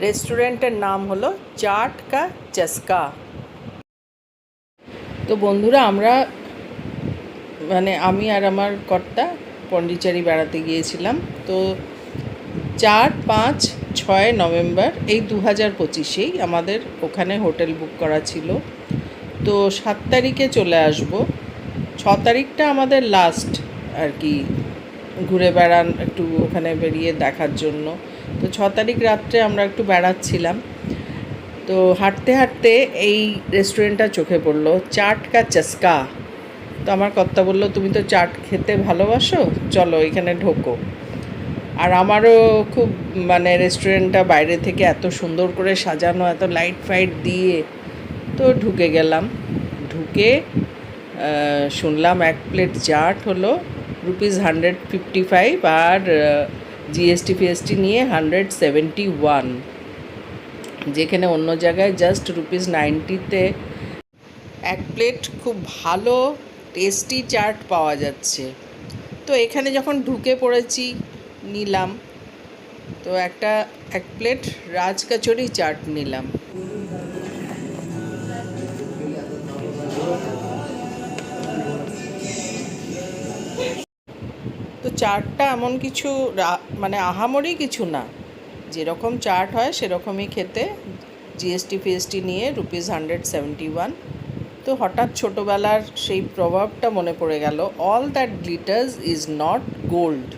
রেস্টুরেন্টের নাম হলো চাট কা চস্কা তো বন্ধুরা, আমরা মানে আমি আর আমার কর্তা পন্ডিচেরি বেড়াতে গিয়েছিলাম। তো চার পাঁচ ছয় নভেম্বর এই দু হাজার পঁচিশেই আমাদের ওখানে হোটেল বুক করা ছিল। তো সাত তারিখে চলে আসব। ছ তারিখটা আমাদের লাস্ট আর কি ঘুরে বেড়ান, একটু ওখানে বেরিয়ে দেখার জন্য। তো ছ তারিখ রাত্রে আমরা একটু বেড়াচ্ছিলাম। তো হাঁটতে হাঁটতে এই রেস্টুরেন্টটা চোখে পড়ল, চাট কা চস্কা। তো আমার কর্তা বলল, তুমি তো চাট খেতে ভালোবাসো? চলো এখানে ঢোকো। আর আমারও খুব মানে রেস্টুরেন্টটা বাইরে থেকে এত সুন্দর করে সাজানো, এত লাইট ফাইট দিয়ে তো ঢুকে গেলাম। ঢুকে শুনলাম এক প্লেট চাট হলো। রুপিস হান্ড্রেড ফিফটি ফাইভ আর জিএসটি ফিএসটি নিয়ে হান্ড্রেড সেভেন্টি ওয়ান যেখানে অন্য জায়গায় জাস্ট রুপিস নাইনটিতে এক প্লেট খুব ভালো টেস্টি চাট পাওয়া যাচ্ছে। তো এখানে যখন ঢুকে পড়েছি, নিলাম। তো একটা, এক প্লেট রাজ কচুরি চাট নিলাম। চাটটা এমন কিছু মানে আহামরি কিছু না। যেরকম চাট হয়, সেরকমই খেতে। জিএসটি ফিএসটি নিয়ে রুপিস হান্ড্রেড সেভেন্টি ওয়ান তো হঠাৎ ছোটোবেলার সেই প্রভাবটা মনে পড়ে গেল। All that glitters is not gold